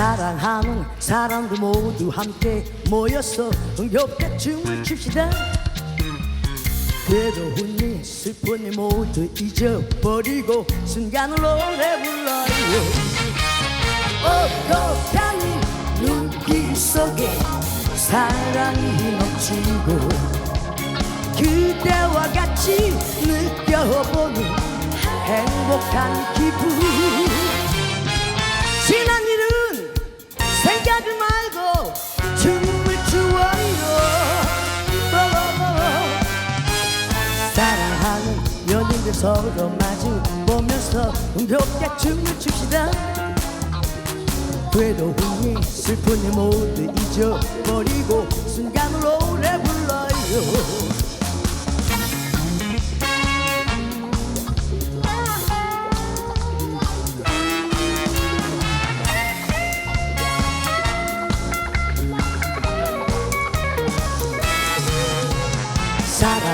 사랑하는 사람들 모두 함께 모여서 흥겹게 춤을 춥시다. 괴로운 일 슬픈 일 모두 잊어버리고 순간을 노래 불러요. 오곡한 눈길 속에 사랑이 넘치고 그대와 같이 느껴보는 행복한 기분 사랑하는 연인들 서로 마주 보면서 흥겹게 춤을 춥시다. 괴로운 일 슬픈 일 모두 잊어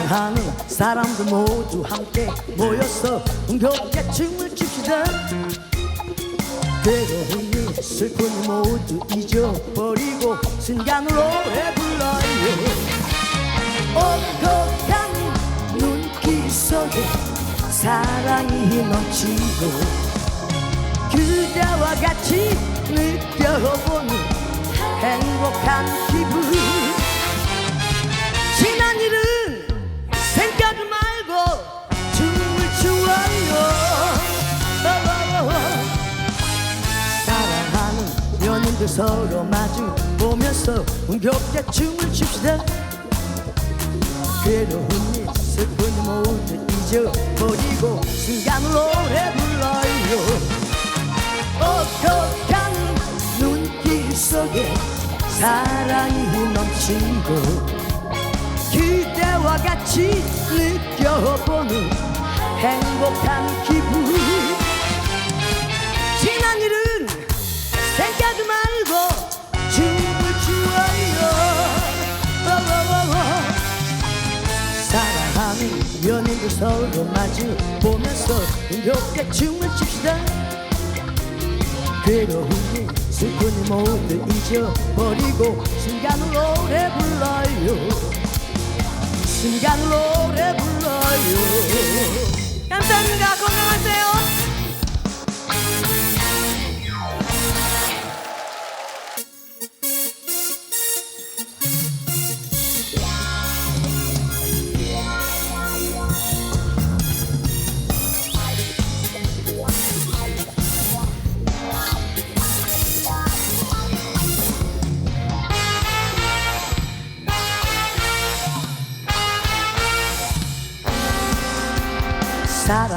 사랑하는 사람들 모두 함께 모여서 흥겹게 춤을 춥시다. 슬픈 일 모두 잊어버리고 순간을 노래 불러요 오곡한 눈길 속에 사랑이 넘치고 그대와 같이 느껴보는 행복한 기분 서로 마주 보면서 흥겹게 춤을 춥시다. 괴로운 일 슬픈 일 모두 잊어버리고 순간을 노래 불러요. 오곡한 눈길 속에 사랑이 넘치고 그대와 같이 느껴보는 행복한 기분 연인들 서로 마주 보면서 흥겹게 춤을 춥시다 괴로운 일 슬픈 일 모두 잊어버리고 순간을 노래 불러요 순간을 노래 불러요 감사합니다. 건강하세요.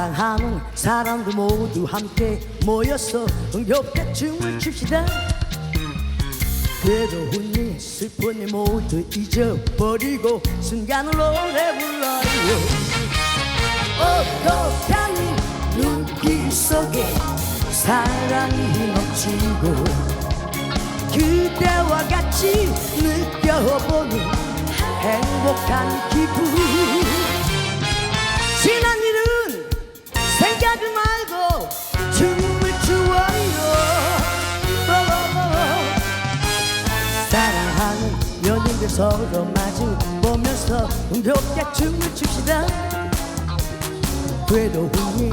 사랑하는 사람들 모두 함께 모여서 흥겹게 춤을 춥시다. 괴로운 일 슬픈 일 모두 잊어버리고 순간을 노래 불러요. 오곡한 눈길 속에 사랑이 넘치고 그대와 같이 느껴보는 행복한 기분 생각을 말고 춤을 추어요 사랑하는 연인들 서로 마주 보면서 흥겹게 춤을 춥시다.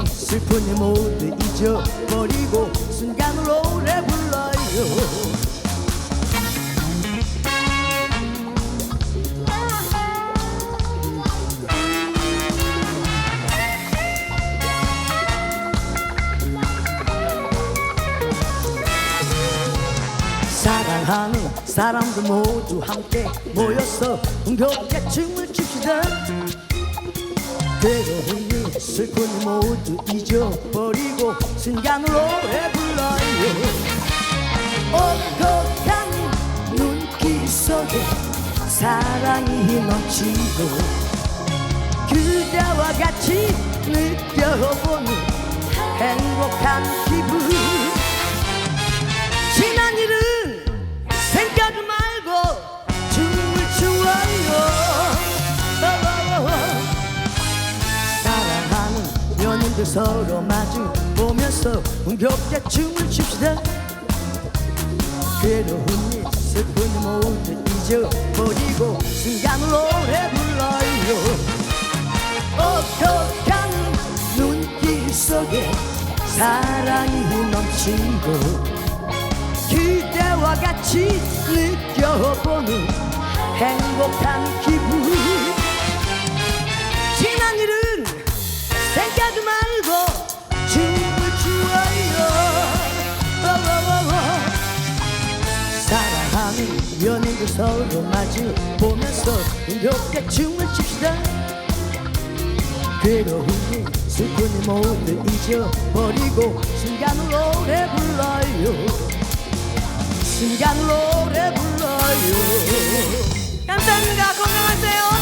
슬픈 일 모두 잊어버리고 순간을 노래 불러요 사랑하는 사람들 모두 함께 모여서 흥겹게 춤을 춥시다. 슬픈 일 모두 잊어버리고 순간을 노래 불러요. 오곡한 눈길 속에 사랑이 넘치고 그대와 같이 느껴보는 행복한 기분 서로 마주 보면서 흥겹게 춤을 춥시다. 괴로움이 슬픔이 모두 잊어버리고 순간을 노래 불러요. 어떡하는 눈길 속에 사랑이 넘치고 그대와 같이 느껴보는 행복한 기분 연인들 서로 마주 보면서 힘겹게 춤을 춥시다 괴로움이 슬픔이 모두 잊어버리고 순간을 노래 불러요 순간을 노래 불러요 감사합니다. 건강하세요.